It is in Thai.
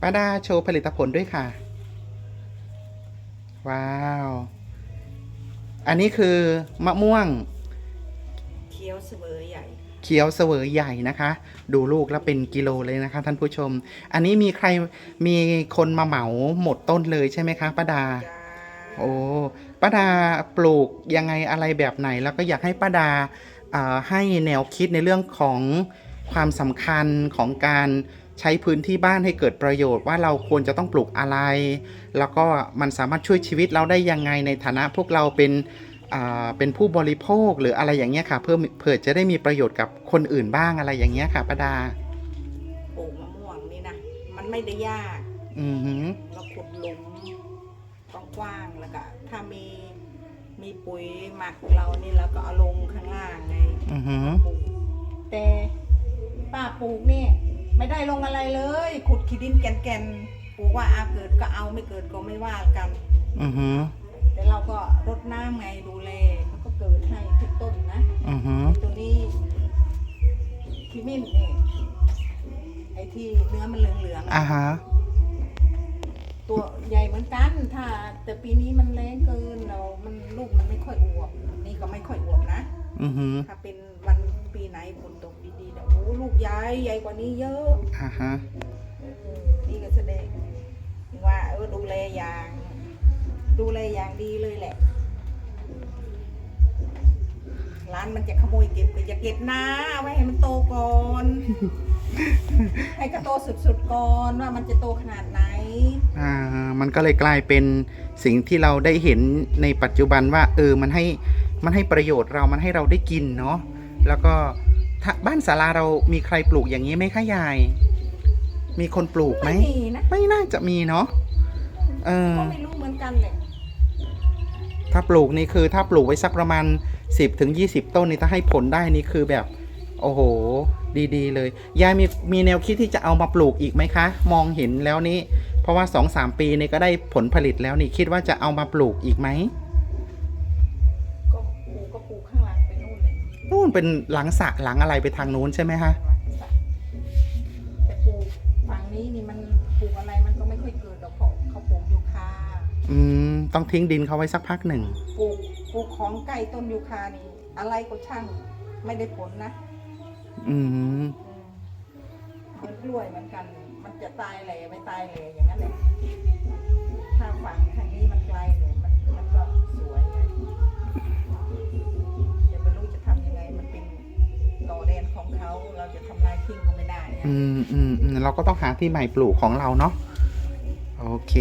ป้าดาโชว์ผลิตผลด้วยค่ะ ว้าว อันนี้คือมะม่วง เคี้ยวเสมอใหญ่เขียวเสวยใหญ่นะคะ ดูลูกแล้วเป็นกิโลเลยนะคะ ท่านผู้ชม อันนี้มีใครมีคนมาเหมาหมดต้นเลยใช่ไหมคะป้าดาจ้าโอ้ป้าดาปลูกยังไงอะไรแบบไหน แล้วก็อยากให้ป้าดาอ่าให้แนวคิดในเรื่องของความสำคัญของการ ใช้พื้นที่บ้านให้เกิดประโยชน์ว่าเราควรจะต้องปลูกอะไร แล้วก็มันสามารถช่วยชีวิตเราได้ยังไงในฐานะพวกเราเป็นอ่าเป็นผู้บริโภคหรืออะไรอย่างเงี้ยค่ะ เพื่อเผื่อจะได้มีประโยชน์กับคนอื่นบ้างอะไรอย่างเงี้ยค่ะป้าดาปลูกมะม่วงนี่นะมันไม่ได้ยากอือหือเราขุดหลุมกว้างๆแล้วก็ถ้ามีมีปุ๋ยหมักเรานี่เราก็เอาลงข้างล่างไงอือหือปลูกแต่ป้าปลูกนี่ ไม่ได้ลงอะไรเลย ขุดขี้ดินแก่นๆปลูกว่าอาเกิดก็เอาไม่เกิดก็ไม่ว่ากัน อือหือแต่เราก็รดน้ำไงดูแลมันก็เกิดให้ทุกต้นนะอือหือตัวนี้ขมิ้นนี่ไอ้ที่เนื้อมันเหลืองๆอ่าอะฮะตัวใหญ่เหมือนกัน ถ้า แต่ปีนี้มันแรงเกินเรา มันลูกมันไม่ค่อยอวบนี่ก็ไม่ค่อยอวบนะ อือหือถ้าเป็นวันปีไหนฝนตกดีๆ เนี่ยโอ้ลูกใหญ่ใหญ่กว่านี้เยอะอ่าฮะเออนี่ก็แสดง ว่าเออดูแลอย่าง ดูแลอย่างดีเลยแหละ ร้านมันจะขโมยเก็บก็อย่าเก็บนะเอาไว้ให้มันโตก่อน ให้ก็โตสุดๆก่อนว่ามันจะโตขนาดไหน อ่า มันก็เลยกลายเป็นสิ่งที่เราได้เห็นในปัจจุบันว่า เออมันให้มันให้ประโยชน์เรามันให้เราได้กินเนาะแล้วก็ถ้า บ้านศาลาเรามีใครปลูกอย่างนี้ไหมคะยาย มีคนปลูกไหม ไม่มีนะ ไม่น่าจะมีเนาะ เออ ก็ไม่รู้เหมือนกันเลยถ้าปลูกนี่คือถ้าปลูกไว้สักประมาณ 10ถึง20 ต้นนี่ถ้าให้ผลได้นี่คือแบบ โอ้โห ดีๆ เลย ยายมีมีแนวคิดที่จะเอามาปลูกอีกไหมคะ มองเห็นแล้วนี่ เพราะว่า 2-3 ปีนี่ก็ได้ผลผลิตแล้วนี่คิดว่าจะเอามาปลูกอีกไหมก็ปลูกก็ปลูกข้างหลังไปนู่นเลย นู่นเป็นหลังสระหลังอะไรไปทางนู้นใช่ไหมคะแต่ปลูกฝั่งนี้นี่มันปลูกอะไรมันก็ไม่ค่อยเกิดหรอกเพราะเขาปลูกยูคาอืมต้องทิ้งดินเขาไว้สักพักหนึ่งปลูกปลูกของใกล้ต้นยูคานี่ อะไรก็ช่างไม่ได้ผลนะอืมอืมเหมือนกล้วยเหมือนกัน มันจะตายเลยไม่ตายเลยอย่างนั้นแหละถ้าฝั่งทางนี้มันไกลเลย ทำลายทิ้งก็ไม่ได้อะ อืมอืมอืมเราก็ต้องหาที่ใหม่ปลูกของเราเนาะโอเค